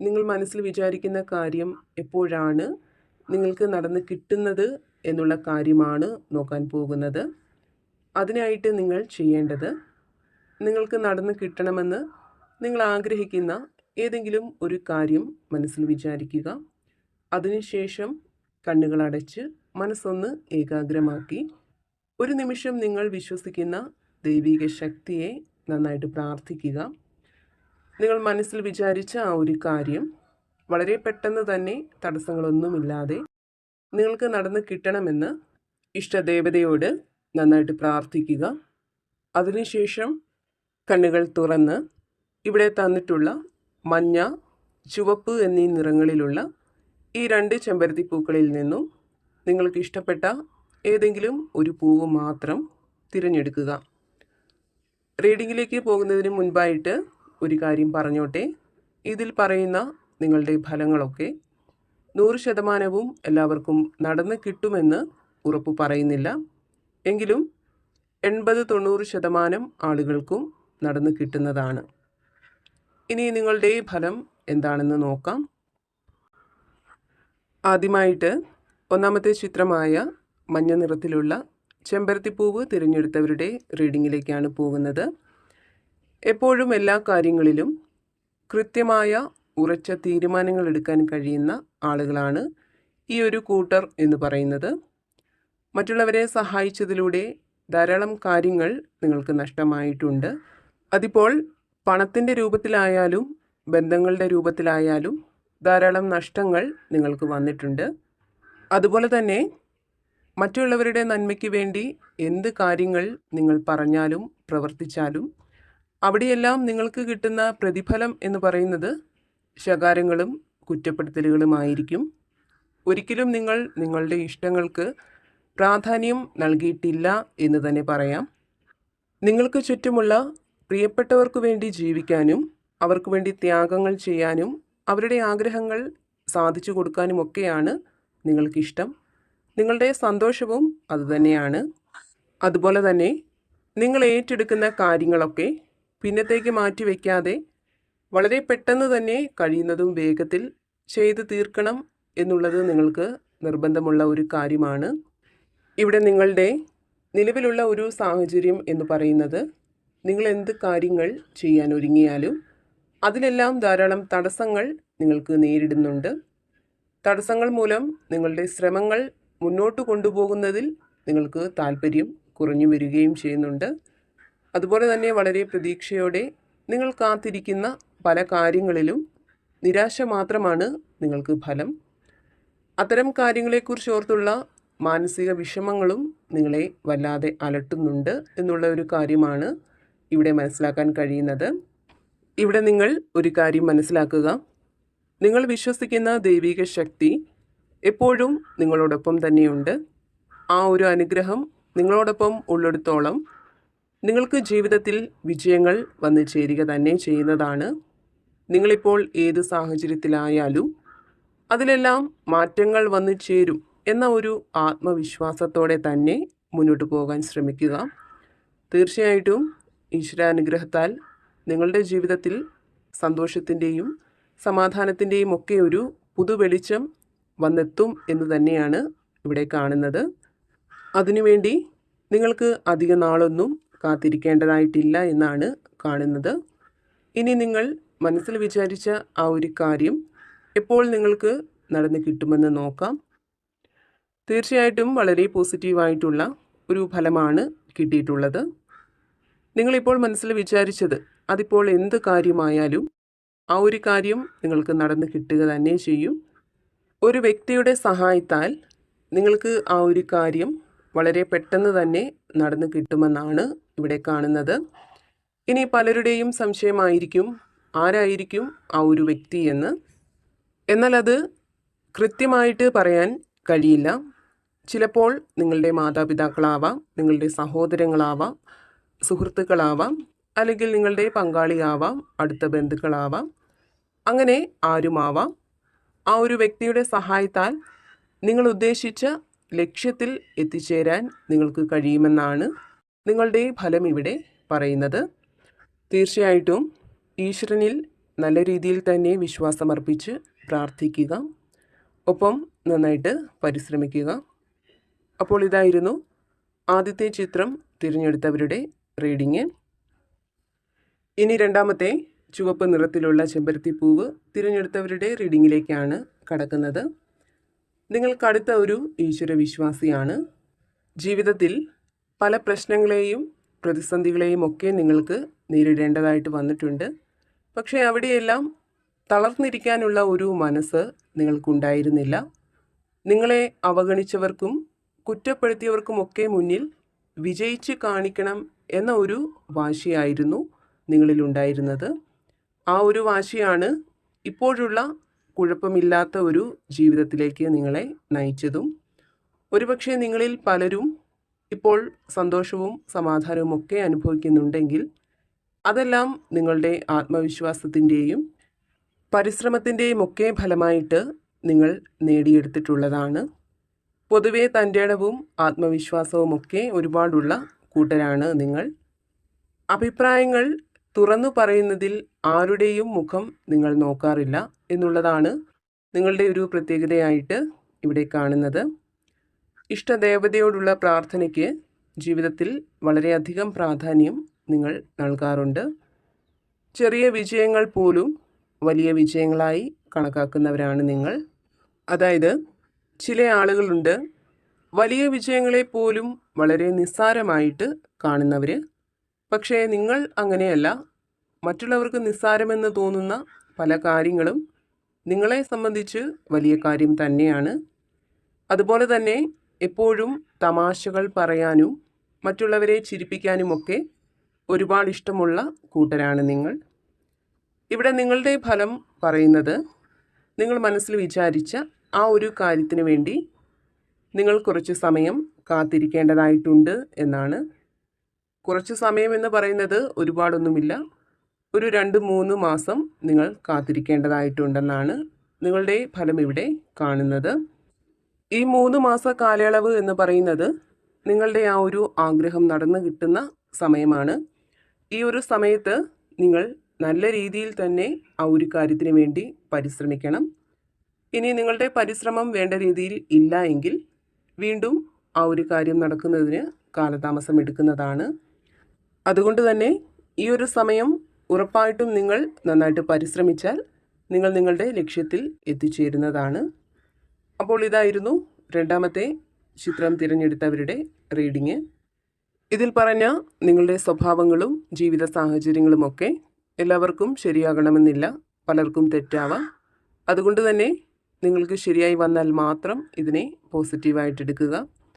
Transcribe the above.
നിങ്ങൾ മനസ്സിൽ വിചാരിക്കുന്ന കാര്യം എപ്പോഴാണ് നിങ്ങൾക്ക് നടന്ന് കിട്ടുന്നത് എന്നുള്ള കാര്യമാണ് നോക്കാൻ പോകുന്നത്. അതിനായിട്ട് നിങ്ങൾ ചെയ്യേണ്ടത് നിങ്ങൾക്ക് നടന്ന് കിട്ടണമെന്ന് നിങ്ങൾ ആഗ്രഹിക്കുന്ന ഏതെങ്കിലും ഒരു കാര്യം മനസ്സിൽ വിചാരിക്കുക. അതിനുശേഷം കണ്ണുകളടച്ച് മനസ്സൊന്ന് ഏകാഗ്രമാക്കി ഒരു നിമിഷം നിങ്ങൾ വിശ്വസിക്കുന്ന ദൈവിക ശക്തിയെ നന്നായിട്ട് പ്രാർത്ഥിക്കുക. നിങ്ങൾ മനസ്സിൽ വിചാരിച്ച ആ ഒരു കാര്യം വളരെ പെട്ടെന്ന് തന്നെ തടസ്സങ്ങളൊന്നുമില്ലാതെ നിങ്ങൾക്ക് നടന്ന് കിട്ടണമെന്ന് ഇഷ്ടദേവതയോട് നന്നായിട്ട് പ്രാർത്ഥിക്കുക. അതിനുശേഷം കണ്ണുകൾ തുറന്ന് ഇവിടെ തന്നിട്ടുള്ള മഞ്ഞ ചുവപ്പ് എന്നീ നിറങ്ങളിലുള്ള ഈ രണ്ട് ചെമ്പരത്തി പൂക്കളിൽ നിന്നും നിങ്ങൾക്ക് ഇഷ്ടപ്പെട്ട ഏതെങ്കിലും ഒരു പൂവ് മാത്രം തിരഞ്ഞെടുക്കുക. റീഡിങ്ങിലേക്ക് പോകുന്നതിന് മുൻപായിട്ട് ഒരു കാര്യം പറഞ്ഞോട്ടെ? ഇതിൽ പറയുന്ന നിങ്ങളുടെ ഫലങ്ങളൊക്കെ നൂറ് ശതമാനവും എല്ലാവർക്കും നടന്ന് കിട്ടുമെന്ന് ഉറപ്പ് പറയുന്നില്ല. എങ്കിലും എൺപത് തൊണ്ണൂറ് ശതമാനം ആളുകൾക്കും നടന്ന് കിട്ടുന്നതാണ്. ഇനി നിങ്ങളുടെ ഫലം എന്താണെന്ന് നോക്കാം. ആദ്യമായിട്ട് ഒന്നാമത്തെ ചിത്രമായ മഞ്ഞ നിറത്തിലുള്ള ചെമ്പരത്തിപ്പൂവ് തിരഞ്ഞെടുത്തവരുടെ റീഡിങ്ങിലേക്കാണ് പോകുന്നത്. എപ്പോഴും എല്ലാ കാര്യങ്ങളിലും കൃത്യമായ ഉറച്ച തീരുമാനങ്ങൾ എടുക്കാൻ കഴിയുന്ന ആളുകളാണ് ഈ ഒരു കൂട്ടർ എന്ന് പറയുന്നത്. മറ്റുള്ളവരെ സഹായിച്ചതിലൂടെ ധാരാളം കാര്യങ്ങൾ നിങ്ങൾക്ക് നഷ്ടമായിട്ടുണ്ട്. അതിപ്പോൾ പണത്തിന്റെ രൂപത്തിലായാലും ബന്ധങ്ങളുടെ രൂപത്തിലായാലും ധാരാളം നഷ്ടങ്ങൾ നിങ്ങൾക്ക് വന്നിട്ടുണ്ട്. അതുപോലെ തന്നെ മറ്റുള്ളവരുടെ നന്മയ്ക്ക് വേണ്ടി എന്ത് കാര്യങ്ങൾ നിങ്ങൾ പറഞ്ഞാലും പ്രവർത്തിച്ചാലും അവിടെയെല്ലാം നിങ്ങൾക്ക് കിട്ടുന്ന പ്രതിഫലം എന്ന് പറയുന്നത് ശകാരങ്ങളും കുറ്റപ്പെടുത്തലുകളുമായിരിക്കും. ഒരിക്കലും നിങ്ങൾ നിങ്ങളുടെ ഇഷ്ടങ്ങൾക്ക് പ്രാധാന്യം നൽകിയിട്ടില്ല എന്ന് തന്നെ പറയാം. നിങ്ങൾക്ക് ചുറ്റുമുള്ള പ്രിയപ്പെട്ടവർക്ക് വേണ്ടി ജീവിക്കാനും അവർക്ക് വേണ്ടി ത്യാഗങ്ങൾ ചെയ്യാനും അവരുടെ ആഗ്രഹങ്ങൾ സാധിച്ചു കൊടുക്കാനുമൊക്കെയാണ് നിങ്ങൾക്കിഷ്ടം. നിങ്ങളുടെ സന്തോഷവും അതുതന്നെയാണ് അതുപോലെ തന്നെ നിങ്ങൾ ഏറ്റെടുക്കുന്ന കാര്യങ്ങളൊക്കെ പിന്നത്തേക്ക് മാറ്റിവെക്കാതെ വളരെ പെട്ടെന്ന് തന്നെ കഴിയുന്നതും വേഗത്തിൽ ചെയ്തു തീർക്കണം എന്നുള്ളത് നിങ്ങൾക്ക് നിർബന്ധമുള്ള ഒരു കാര്യമാണ്. ഇവിടെ നിങ്ങളുടെ നിലവിലുള്ള ഒരു സാഹചര്യം എന്ന് പറയുന്നത് നിങ്ങൾ എന്ത് കാര്യങ്ങൾ ചെയ്യാൻ ഒരുങ്ങിയാലും അതിലെല്ലാം ധാരാളം തടസ്സങ്ങൾ നിങ്ങൾക്ക് നേരിടുന്നുണ്ട്. തടസ്സങ്ങൾ മൂലം നിങ്ങളുടെ ശ്രമങ്ങൾ മുന്നോട്ട് കൊണ്ടുപോകുന്നതിൽ നിങ്ങൾക്ക് താല്പര്യം കുറഞ്ഞു വരികയും ചെയ്യുന്നുണ്ട്. അതുപോലെ തന്നെ വളരെ പ്രതീക്ഷയോടെ നിങ്ങൾ കാത്തിരിക്കുന്ന പല കാര്യങ്ങളിലും നിരാശ മാത്രമാണ് നിങ്ങൾക്ക് ഫലം. അത്തരം കാര്യങ്ങളെക്കുറിച്ച് ഓർത്തുള്ള മാനസിക വിഷമങ്ങളും നിങ്ങളെ വല്ലാതെ അലട്ടുന്നുണ്ട് എന്നുള്ള ഒരു കാര്യമാണ് ഇവിടെ മനസ്സിലാക്കാൻ കഴിയുന്നത്. ഇവിടെ നിങ്ങൾ ഒരു കാര്യം മനസ്സിലാക്കുക. നിങ്ങൾ വിശ്വസിക്കുന്ന ദൈവിക ശക്തി എപ്പോഴും നിങ്ങളോടൊപ്പം തന്നെയുണ്ട്. ആ ഒരു അനുഗ്രഹം നിങ്ങളോടൊപ്പം ഉള്ളിടത്തോളം നിങ്ങൾക്ക് ജീവിതത്തിൽ വിജയങ്ങൾ വന്നു ചേരുക തന്നെ ചെയ്യുന്നതാണ്. നിങ്ങളിപ്പോൾ ഏത് സാഹചര്യത്തിലായാലും അതിലെല്ലാം മാറ്റങ്ങൾ വന്നു ചേരും എന്ന ഒരു ആത്മവിശ്വാസത്തോടെ തന്നെ മുന്നോട്ട് പോകാൻ ശ്രമിക്കുക. തീർച്ചയായിട്ടും ഈശ്വരാനുഗ്രഹത്താൽ നിങ്ങളുടെ ജീവിതത്തിൽ സന്തോഷത്തിന്റെയും സമാധാനത്തിന്റെയും ഒക്കെ ഒരു പുതുവെളിച്ചം വന്നെത്തും എന്ന് തന്നെയാണ് ഇവിടെ കാണുന്നത്. അതിനുവേണ്ടി നിങ്ങൾക്ക് അധിക നാളൊന്നും കാത്തിരിക്കേണ്ടതായിട്ടില്ല എന്നാണ് കാണുന്നത്. ഇനി നിങ്ങൾ മനസ്സിൽ വിചാരിച്ച ആ ഒരു കാര്യം എപ്പോൾ നിങ്ങൾക്ക് നടന്ന് കിട്ടുമെന്ന് നോക്കാം. തീർച്ചയായിട്ടും വളരെ പോസിറ്റീവായിട്ടുള്ള ഒരു ഫലമാണ് കിട്ടിയിട്ടുള്ളത്. നിങ്ങളിപ്പോൾ മനസ്സിൽ വിചാരിച്ചത് അതിപ്പോൾ എന്ത് കാര്യമായാലും ആ ഒരു കാര്യം നിങ്ങൾക്ക് നടന്ന് കിട്ടുക തന്നെ ചെയ്യും. ഒരു വ്യക്തിയുടെ സഹായത്താൽ നിങ്ങൾക്ക് ആ ഒരു കാര്യം വളരെ പെട്ടെന്ന് തന്നെ നടന്നു കിട്ടുമെന്നാണ് ഇവിടെ കാണുന്നത്. ഇനി പലരുടെയും സംശയമായിരിക്കും ആരായിരിക്കും ആ ഒരു വ്യക്തി എന്ന്. എന്നാൽ അത് കൃത്യമായിട്ട് പറയാൻ കഴിയില്ല. ചിലപ്പോൾ നിങ്ങളുടെ മാതാപിതാക്കളാവാം നിങ്ങളുടെ സഹോദരങ്ങളാവാം സുഹൃത്തുക്കളാവാം അല്ലെങ്കിൽ നിങ്ങളുടെ പങ്കാളിയാവാം അടുത്ത ബന്ധുക്കളാവാം അങ്ങനെ ആരുമാവാം. ആ ഒരു വ്യക്തിയുടെ സഹായത്താൽ നിങ്ങൾ ഉദ്ദേശിച്ച ലക്ഷ്യത്തിൽ എത്തിച്ചേരാൻ നിങ്ങൾക്ക് കഴിയുമെന്നാണ് നിങ്ങളുടെ ഫലം ഇവിടെ പറയുന്നത് തീർച്ചയായിട്ടും ഈശ്വരനിൽ നല്ല രീതിയിൽ തന്നെ വിശ്വാസമർപ്പിച്ച് പ്രാർത്ഥിക്കുക. ഒപ്പം നന്നായിട്ട് പരിശ്രമിക്കുക. അപ്പോൾ ഇതായിരുന്നു ആദ്യത്തെ ചിത്രം തിരഞ്ഞെടുത്തവരുടെ റീഡിങ്. ഇനി രണ്ടാമത്തെ ചുവപ്പ് നിറത്തിലുള്ള ചെമ്പരത്തിപ്പൂവ് തിരഞ്ഞെടുത്തവരുടെ റീഡിങ്ങിലേക്കാണ് കടക്കുന്നത്. നിങ്ങൾ കടുത്ത ഒരു ഈശ്വര വിശ്വാസിയാണ് ജീവിതത്തിൽ പല പ്രശ്നങ്ങളെയും പ്രതിസന്ധികളെയും ഒക്കെ നിങ്ങൾക്ക് നേരിടേണ്ടതായിട്ട് വന്നിട്ടുണ്ട്. പക്ഷേ അവിടെയെല്ലാം തളർന്നിരിക്കാനുള്ള ഒരു മനസ്സ് നിങ്ങൾക്കുണ്ടായിരുന്നില്ല. നിങ്ങളെ അവഗണിച്ചവർക്കും കുറ്റപ്പെടുത്തിയവർക്കുമൊക്കെ മുന്നിൽ വിജയിച്ച് കാണിക്കണം എന്ന ഒരു വാശിയായിരുന്നു നിങ്ങളിലുണ്ടായിരുന്നത്. ആ ഒരു വാശിയാണ് ഇപ്പോഴുള്ള കുഴപ്പമില്ലാത്ത ഒരു ജീവിതത്തിലേക്ക് നിങ്ങളെ നയിച്ചതും. ഒരുപക്ഷെ നിങ്ങളിൽ പലരും ഇപ്പോൾ സന്തോഷവും സമാധാനവും ഒക്കെ അനുഭവിക്കുന്നുണ്ടെങ്കിൽ അതെല്ലാം നിങ്ങളുടെ ആത്മവിശ്വാസത്തിന്റെയും പരിശ്രമത്തിന്റെയും ഒക്കെ ഫലമായിട്ട് നിങ്ങൾ നേടിയെടുത്തിട്ടുള്ളതാണ്. പൊതുവെ തന്റെ ഇടവും ആത്മവിശ്വാസവും ഒക്കെ ഒരുപാടുള്ള കൂട്ടരാണ് നിങ്ങൾ. അഭിപ്രായങ്ങൾ തുറന്നു പറയുന്നതിൽ ആരുടെയും മുഖം നിങ്ങൾ നോക്കാറില്ല എന്നുള്ളതാണ് നിങ്ങളുടെ ഒരു പ്രത്യേകതയായിട്ട് ഇവിടെ കാണുന്നത്. ഇഷ്ടദേവതയോടുള്ള പ്രാർത്ഥനയ്ക്ക് ജീവിതത്തിൽ വളരെയധികം പ്രാധാന്യം നിങ്ങൾ നൽകാറുണ്ട്. ചെറിയ വിജയങ്ങൾ പോലും വലിയ വിജയങ്ങളായി കണക്കാക്കുന്നവരാണ് നിങ്ങൾ. അതായത് ചില ആളുകളുണ്ട് വലിയ വിജയങ്ങളെ പോലും വളരെ നിസ്സാരമായിട്ട് കാണുന്നവർ പക്ഷേ നിങ്ങൾ അങ്ങനെയല്ല. മറ്റുള്ളവർക്ക് നിസ്സാരമെന്ന് തോന്നുന്ന പല കാര്യങ്ങളും നിങ്ങളെ സംബന്ധിച്ച് വലിയ കാര്യം തന്നെയാണ്. അതുപോലെ തന്നെ എപ്പോഴും തമാശകൾ പറയാനും മറ്റുള്ളവരെ ചിരിപ്പിക്കാനുമൊക്കെ ഒരുപാട് ഇഷ്ടമുള്ള കൂട്ടരാണ് നിങ്ങൾ. ഇവിടെ നിങ്ങളുടെ ഫലം പറയുന്നത് നിങ്ങൾ മനസ്സിൽ വിചാരിച്ച ആ ഒരു കാര്യത്തിന് വേണ്ടി നിങ്ങൾ കുറച്ച് സമയം കാത്തിരിക്കേണ്ടതായിട്ടുണ്ട് എന്നാണ്. കുറച്ച് സമയം എന്ന് പറയുന്നത് ഒരുപാടൊന്നുമില്ല. ഒരു രണ്ട് മൂന്ന് മാസം നിങ്ങൾ കാത്തിരിക്കേണ്ടതായിട്ടുണ്ടെന്നാണ് നിങ്ങളുടെ ഫലം ഇവിടെ കാണുന്നത്. ഈ മൂന്ന് മാസ കാലയളവ് എന്ന് പറയുന്നത് നിങ്ങളുടെ ആ ഒരു ആഗ്രഹം നടന്നു കിട്ടുന്ന സമയമാണ്. ഈ ഒരു സമയത്ത് നിങ്ങൾ നല്ല രീതിയിൽ തന്നെ ആ ഒരു കാര്യത്തിന് വേണ്ടി പരിശ്രമിക്കണം. ഇനി നിങ്ങളുടെ പരിശ്രമം വേണ്ട രീതിയിൽ ഇല്ല എങ്കിൽ വീണ്ടും ആ ഒരു കാര്യം നടക്കുന്നതിന് കാലതാമസം എടുക്കുന്നതാണ്. അതുകൊണ്ട് തന്നെ ഈ ഒരു സമയം ഉറപ്പായിട്ടും നിങ്ങൾ നന്നായിട്ട് പരിശ്രമിച്ചാൽ നിങ്ങൾ നിങ്ങളുടെ ലക്ഷ്യത്തിൽ എത്തിച്ചേരുന്നതാണ്. അപ്പോൾ ഇതായിരുന്നു രണ്ടാമത്തെ ചിത്രം തിരഞ്ഞെടുത്തവരുടെ റീഡിങ്. ഇതിൽ പറഞ്ഞ നിങ്ങളുടെ സ്വഭാവങ്ങളും ജീവിത സാഹചര്യങ്ങളുമൊക്കെ എല്ലാവർക്കും ശരിയാകണമെന്നില്ല പലർക്കും തെറ്റാവാം. അതുകൊണ്ട് തന്നെ നിങ്ങൾക്ക് ശരിയായി വന്നാൽ മാത്രം ഇതിനെ പോസിറ്റീവായിട്ട് എടുക്കുക